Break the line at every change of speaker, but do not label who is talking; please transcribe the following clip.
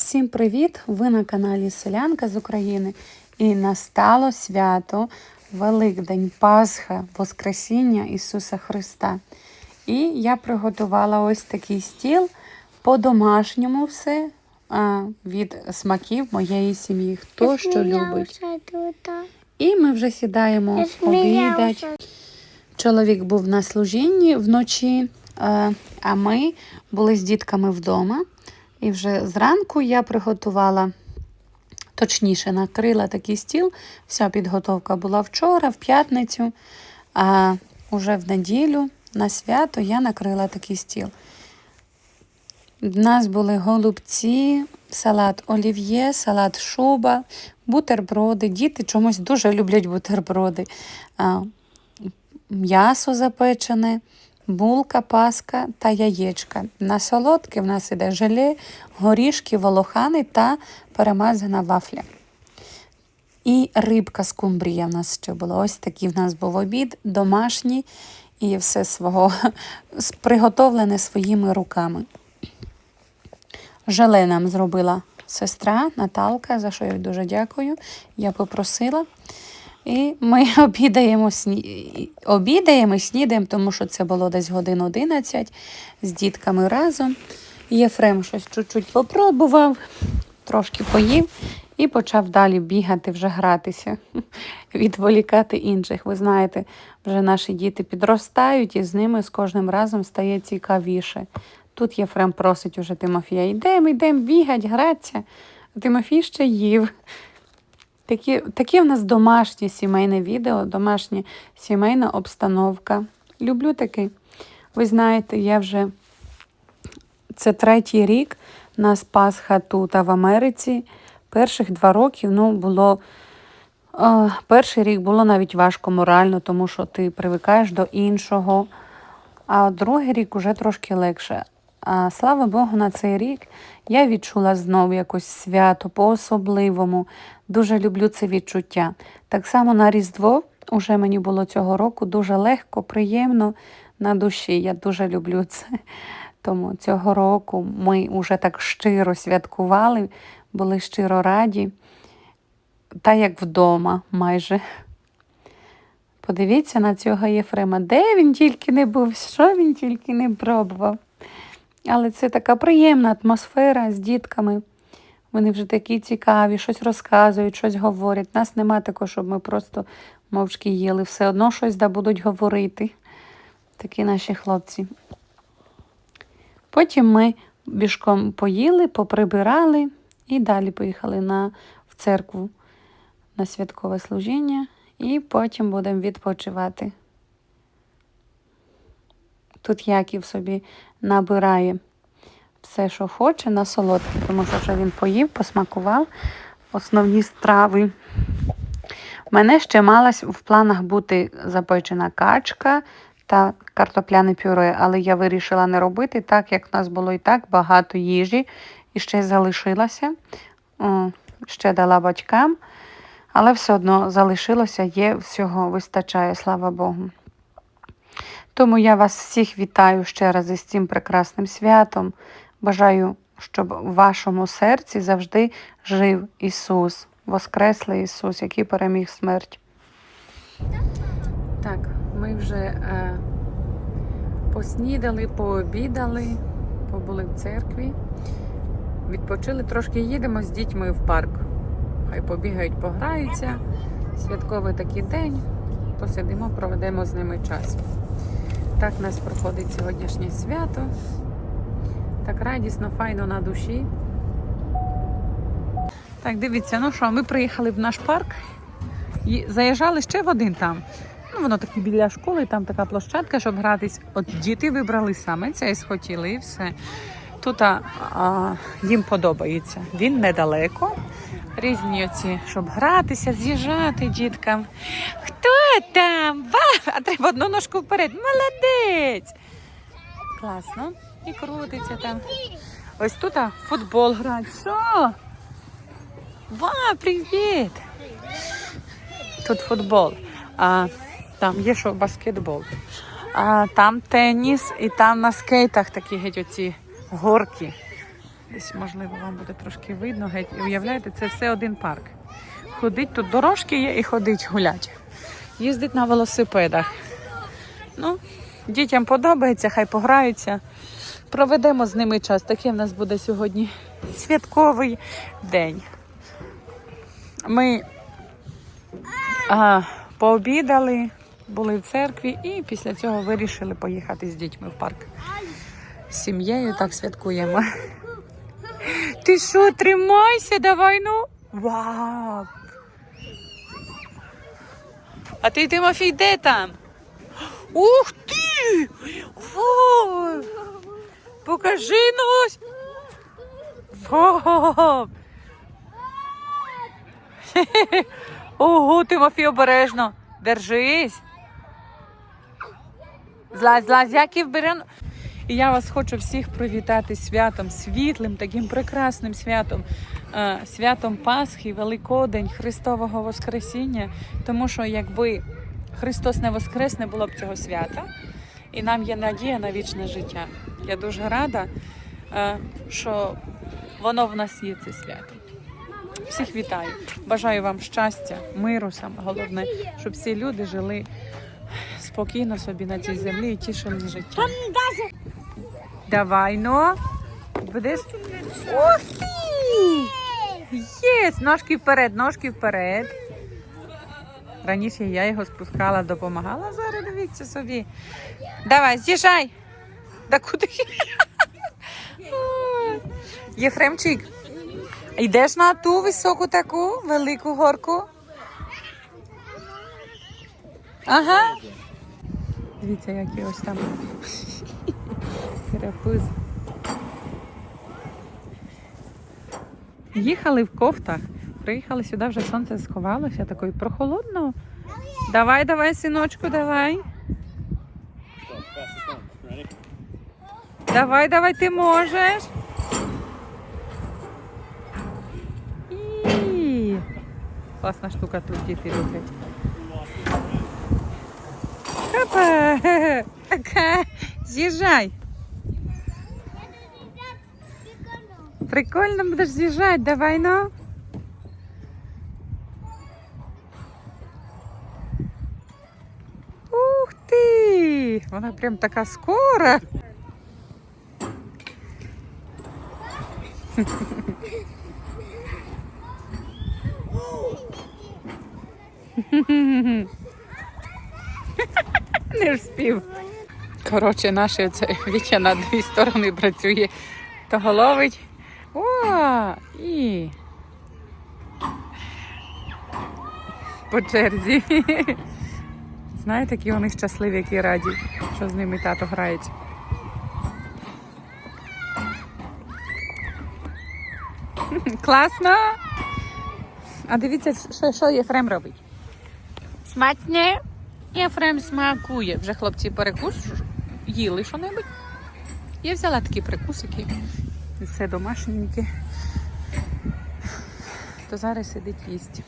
Всім привіт! Ви на каналі Селянка з України. І настало свято Великдень, Пасха, Воскресіння Ісуса Христа. І я приготувала ось такий стіл по-домашньому все а, від смаків моєї сім'ї. Хто що любить. І ми вже сідаємо обідати. Чоловік був на служінні вночі, е, а ми були з дітками вдома. І вже зранку я приготувала, точніше, накрила такий стіл. Вся підготовка була вчора, в п'ятницю, а вже в неділю на свято я накрила такий стіл. В нас були голубці, салат олів'є, салат шуба, бутерброди. Діти чомусь дуже люблять бутерброди. М'ясо запечене, булка, паска та яєчка. На солодке в нас іде желе, горішки, волохани та перемазана вафля. І рибка з кумбрія в нас ще була. Ось такий в нас був обід, домашній і все свого приготовлене своїми руками. Желе нам зробила сестра Наталка, за що я дуже дякую. Я попросила. І ми обідаємо, сні... обідаємо снідаємо, тому що це було десь годин 11 з дітками разом. Єфрем щось чуть-чуть попробував, трошки поїв і почав далі бігати, вже гратися, відволікати інших. Ви знаєте, вже наші діти підростають і з ними з кожним разом стає цікавіше. Тут Єфрем просить уже Тимофія, йдемо, йдемо, бігать, гратися. А Тимофій ще їв. Такі, такі в нас домашнє сімейне відео, домашня сімейна обстановка. Люблю таке. Ви знаєте, я вже це третій рік нас Пасха тут, а в Америці. Перших два роки ну, було. Е, перший рік було навіть важко морально, тому що ти привикаєш до іншого. А другий рік уже трошки легше. А слава Богу, на цей рік я відчула знову якось свято по-особливому. Дуже люблю це відчуття. Так само на Різдво уже мені було цього року дуже легко, приємно на душі. Я дуже люблю це. Тому цього року ми вже так щиро святкували, були щиро раді, та як вдома майже. Подивіться на цього Єфрема, де він тільки не був, що він тільки не пробував. Але це така приємна атмосфера з дітками. Вони вже такі цікаві, щось розказують, щось говорять. Нас нема такого, щоб ми просто мовчки їли. Все одно щось да будуть говорити. Такі наші хлопці. Потім ми бішком поїли, поприбирали і далі поїхали на, в церкву на святкове служіння. І потім будемо відпочивати. Тут Яків собі набирає все, що хоче, на солодке, тому що вже він поїв, посмакував основні страви. У мене ще малась в планах бути запечена качка та картопляне пюре, але я вирішила не робити, так як в нас було і так багато їжі і ще залишилося. О, ще дала батькам, але все одно залишилося, є, всього вистачає, слава Богу. Тому я вас всіх вітаю ще раз із цим прекрасним святом. Бажаю, щоб в вашому серці завжди жив Ісус, Воскреслий Ісус, який переміг смерть. Так, ми вже е, поснідали, пообідали, побули в церкві, відпочили, трошки їдемо з дітьми в парк. Хай побігають, пограються. Святковий такий день. Посидимо, проведемо з ними час. Так у нас проходить сьогоднішнє свято. Так радісно, файно на душі. Так, дивіться, ну що, ми приїхали в наш парк і заїжджали ще в один там. Ну, воно таке біля школи, там така площадка, щоб гратись. От діти вибрали саме це і схотіли, і все. Тут а, а, їм подобається. Він недалеко. Різні оці, щоб гратися, з'їжджати діткам. Хто там? Ва! А треба одну ножку вперед. Молодець! Класно. І крутиться там. Ось тут а, футбол грають. Що? Ва, привіт! Тут футбол. А, там є що баскетбол. А, там теніс і там на скейтах такі геть оці горки. Десь, можливо, вам буде трошки видно. Геть. Уявляєте, це все один парк. Ходить тут дорожки є і ходить гулять. Їздить на велосипедах. Ну, дітям подобається, хай пограються. Проведемо з ними час. Такий в нас буде сьогодні святковий день. Ми а, пообідали, були в церкві і після цього вирішили поїхати з дітьми в парк. З сім'єю так святкуємо. Ти що, тримайся, давай ну. Вау! А ти, Тимофій, де там? Ух ти! Вау! Покажи нос! Вау! Ого, Тимофій, обережно. Держись. Злазь, злазь, Яків бере. І я вас хочу всіх привітати святом, світлим, таким прекрасним святом, святом Пасхи, Великодень, Христового Воскресіння. Тому що якби Христос не воскрес, не було б цього свята, і нам є надія на вічне життя. Я дуже рада, е, що воно в нас є це свято. Всіх вітаю. Бажаю вам щастя, миру, саме головне, щоб всі люди жили спокійно собі на цій землі і тішили життя. Давай, ну. Будеш? Ух ти! Єс! Ножки вперед, ножки вперед. Раніше я його спускала, допомагала, зараз дивіться собі. Давай, з'їжджай. Да куди? Єфремчик, йдеш на ту високу таку велику горку? Ага. Дивіться, які ось там Карапуз. Їхали в кофтах. Приїхали сюди, вже сонце сховалося, такою прохолодно. Давай, давай, синочку, давай. Давай, давай, ти можеш. І... Класна штука тут діти люблять. Така, з'їжджай. Прикольно будеш з'їжджати, давай ну. Ух ти! Вона прям така скора. Не вспів. Коротше, наше це Вітя на дві сторони працює. То головить. По черзі. Знаєте, які вони щасливі, які раді, що з ними тато грається. Класно. А дивіться, що, що Єфрем робить. Смачне. Єфрем смакує. Вже хлопці перекус їли що-небудь. Я взяла такі прикусики. Все домашненьке. То зараз сидить їсть.